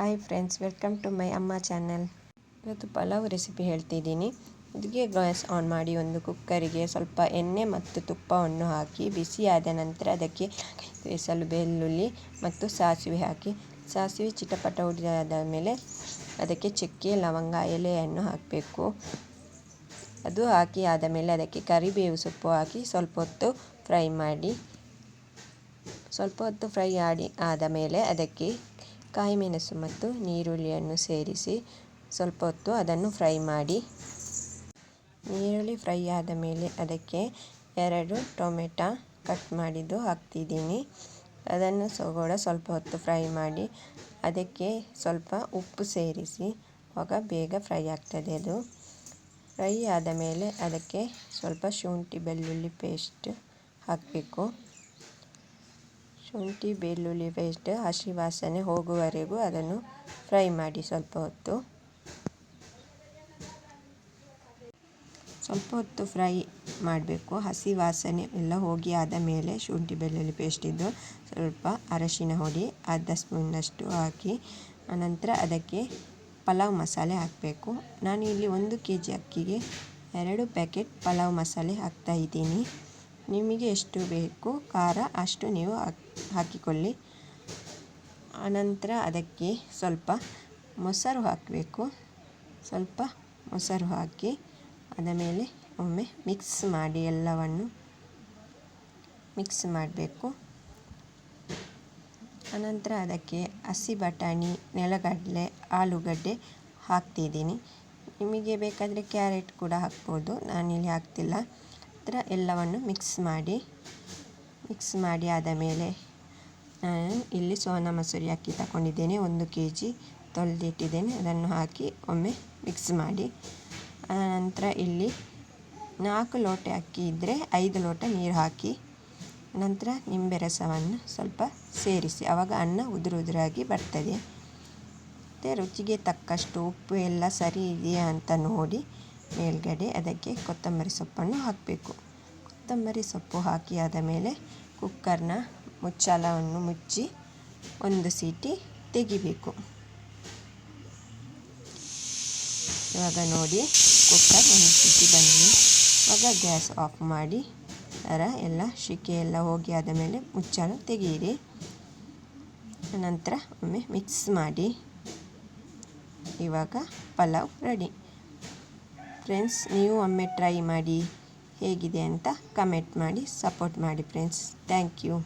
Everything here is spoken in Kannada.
Hi friends welcome to my Amma channel ಇವತ್ತು ಪಲಾವ್ ರೆಸಿಪಿ ಹೇಳ್ತಿದ್ದೀನಿ. ಇದಕ್ಕೆ ಗ್ಯಾಸ್ ಆನ್ ಮಾಡಿ ಒಂದು ಕುಕ್ಕರಿಗೆ ಸ್ವಲ್ಪ ಎಣ್ಣೆ ಮತ್ತು ತುಪ್ಪವನ್ನು ಹಾಕಿ ಬಿಸಿಯಾದ ನಂತರ ಅದಕ್ಕೆ ಬೇಸಲು ಬೆಳ್ಳುಳ್ಳಿ ಮತ್ತು ಸಾಸಿವೆ ಹಾಕಿ, ಸಾಸಿವೆ ಚಿಟಪಟ ಹೊಡೆದಾದ ಮೇಲೆ ಅದಕ್ಕೆ ಚಕ್ಕೆ, ಲವಂಗ, ಎಲೆಯನ್ನು ಹಾಕಬೇಕು. ಅದು ಹಾಕಿ ಆದ ಮೇಲೆ ಅದಕ್ಕೆ ಕರಿಬೇವು ಸೊಪ್ಪು ಹಾಕಿ ಸ್ವಲ್ಪ ಹೊತ್ತು ಫ್ರೈ ಮಾಡಿ, ಸ್ವಲ್ಪ ಹೊತ್ತು ಫ್ರೈ ಆಡಿ ಆದ ಮೇಲೆ ಅದಕ್ಕೆ ಕಾಯಿಮೆಣಸು ಮತ್ತು ನೀರುಳ್ಳಿಯನ್ನು ಸೇರಿಸಿ ಸ್ವಲ್ಪ ಹೊತ್ತು ಅದನ್ನು ಫ್ರೈ ಮಾಡಿ. ಈರುಳ್ಳಿ ಫ್ರೈ ಆದ ಮೇಲೆ ಅದಕ್ಕೆ ಎರಡು ಟೊಮೆಟೊ ಕಟ್ ಮಾಡಿದ್ದು ಹಾಕ್ತಿದ್ದೀನಿ. ಅದನ್ನು ಕೂಡ ಸ್ವಲ್ಪ ಹೊತ್ತು ಫ್ರೈ ಮಾಡಿ ಅದಕ್ಕೆ ಸ್ವಲ್ಪ ಉಪ್ಪು ಸೇರಿಸಿ ಆಗ ಬೇಗ ಫ್ರೈ ಆಗ್ತದೆ ಅದು. ಫ್ರೈ ಆದ ಮೇಲೆ ಅದಕ್ಕೆ ಸ್ವಲ್ಪ ಶುಂಠಿ ಬೆಳ್ಳುಳ್ಳಿ ಪೇಸ್ಟ್ ಹಾಕಬೇಕು. ಶುಂಠಿ, ಬೆಳ್ಳುಳ್ಳಿ ಪೇಸ್ಟ್ ಹಸಿ ವಾಸನೆ ಹೋಗುವವರೆಗೂ ಅದನ್ನು ಫ್ರೈ ಮಾಡಿ ಸ್ವಲ್ಪ ಹೊತ್ತು. ಸ್ವಲ್ಪ ಹೊತ್ತು ಫ್ರೈ ಮಾಡಬೇಕು. ಹಸಿ ವಾಸನೆ ಎಲ್ಲ ಹೋಗಿ ಆದ ಮೇಲೆ ಶುಂಠಿ, ಬೆಳ್ಳುಳ್ಳಿ ಪೇಸ್ಟಿದ್ದು ಸ್ವಲ್ಪ ಅರಶಿನ ಹೊಡಿ, ಅರ್ಧ ಸ್ಪೂನಷ್ಟು ಹಾಕಿ, ಆನಂತರ ಅದಕ್ಕೆ ಪಲಾವ್ ಮಸಾಲೆ ಹಾಕಬೇಕು. ನಾನು ಇಲ್ಲಿ ಒಂದು ಕೆ ಜಿ ಅಕ್ಕಿಗೆ ಎರಡು ಪ್ಯಾಕೆಟ್ ಪಲಾವ್ ಮಸಾಲೆ ಹಾಕ್ತಾಯಿದ್ದೀನಿ ನಿಮಗೆ ಎಷ್ಟು ಬೇಕು ಖಾರ, ಅಷ್ಟು ನೀವು ಹಾಕಿಕೊಳ್ಳಿ. ಆನಂತರ ಅದಕ್ಕೆ ಸ್ವಲ್ಪ ಮೊಸರು ಹಾಕಬೇಕು. ಸ್ವಲ್ಪ ಮೊಸರು ಹಾಕಿ ಅದ ಮೇಲೆ ಒಮ್ಮೆ ಮಿಕ್ಸ್ ಮಾಡಿ ಎಲ್ಲವನ್ನು ಮಿಕ್ಸ್ ಮಾಡಬೇಕು. ಆನಂತರ ಅದಕ್ಕೆ ಹಸಿ ಬಟಾಣಿ, ನೆಲಗಡಲೆ, ಆಲೂಗಡ್ಡೆ ಹಾಕ್ತಿದ್ದೀನಿ. ನಿಮಗೆ ಬೇಕಾದರೆ ಕ್ಯಾರೆಟ್ ಕೂಡ ಹಾಕ್ಬೋದು. ನಾನಿಲ್ಲಿ ಹಾಕ್ತಿಲ್ಲ. ಥರ ಎಲ್ಲವನ್ನು ಮಿಕ್ಸ್ ಮಾಡಿ ಮಿಕ್ಸ್ ಮಾಡಿ ಆದ ಮೇಲೆ ನಾನು ಇಲ್ಲಿ ಸೋನಾ ಮಸೂರಿ ಅಕ್ಕಿ ತಗೊಂಡಿದ್ದೇನೆ. ಒಂದು ಕೆ ಜಿ ತೊಳೆದಿಟ್ಟಿದ್ದೇನೆ. ಅದನ್ನು ಹಾಕಿ ಒಮ್ಮೆ ಮಿಕ್ಸ್ ಮಾಡಿ. ನಂತರ ಇಲ್ಲಿ ನಾಲ್ಕು ಲೋಟ ಅಕ್ಕಿ ಇದ್ದರೆ ಐದು ಲೋಟ ನೀರು ಹಾಕಿ, ನಂತರ ನಿಂಬೆ ರಸವನ್ನು ಸ್ವಲ್ಪ ಸೇರಿಸಿ. ಆವಾಗ ಅನ್ನ ಉದುರು ಉದುರಾಗಿ ಬರ್ತದೆ. ಮತ್ತು ರುಚಿಗೆ ತಕ್ಕಷ್ಟು ಉಪ್ಪು ಎಲ್ಲ ಸರಿ ಇದೆಯಾ ಅಂತ ನೋಡಿ. ಮೇಲ್ಗಡೆ ಅದಕ್ಕೆ ಕೊತ್ತಂಬರಿ ಸೊಪ್ಪನ್ನು ಹಾಕಬೇಕು. ಕೊತ್ತಂಬರಿ ಸೊಪ್ಪು ಹಾಕಿ ಆದ ಮೇಲೆ ಕುಕ್ಕರ್ನ ಮುಚ್ಚಾಲವನ್ನು ಮುಚ್ಚಿ ಒಂದು ಸೀಟಿ ತೆಗಿಬೇಕು. ಇವಾಗ ನೋಡಿ, ಕುಕ್ಕರ್ ಒಂದು ಸೀಟಿ ಬಂದಿದೆ ಇವಾಗ ಗ್ಯಾಸ್ ಆಫ್ ಮಾಡಿ, ಅದರ ಎಲ್ಲ ಶಿಕೆ ಎಲ್ಲ ಹೋಗಿ ಆದ ಮೇಲೆ ಮುಚ್ಚಾಲ ತೆಗೆಯಿರಿ ನಂತರ ಒಮ್ಮೆ ಮಿಕ್ಸ್ ಮಾಡಿ, ಇವಾಗ ಪಲಾವ್ ರೆಡಿ. ಫ್ರೆಂಡ್ಸ್ ನೀವು ಒಮ್ಮೆ ಟ್ರೈ ಮಾಡಿ ಹೇಗಿದೆ ಅಂತ ಕಮೆಂಟ್ ಮಾಡಿ ಸಪೋರ್ಟ್ ಮಾಡಿ ಫ್ರೆಂಡ್ಸ್ ಥ್ಯಾಂಕ್ ಯು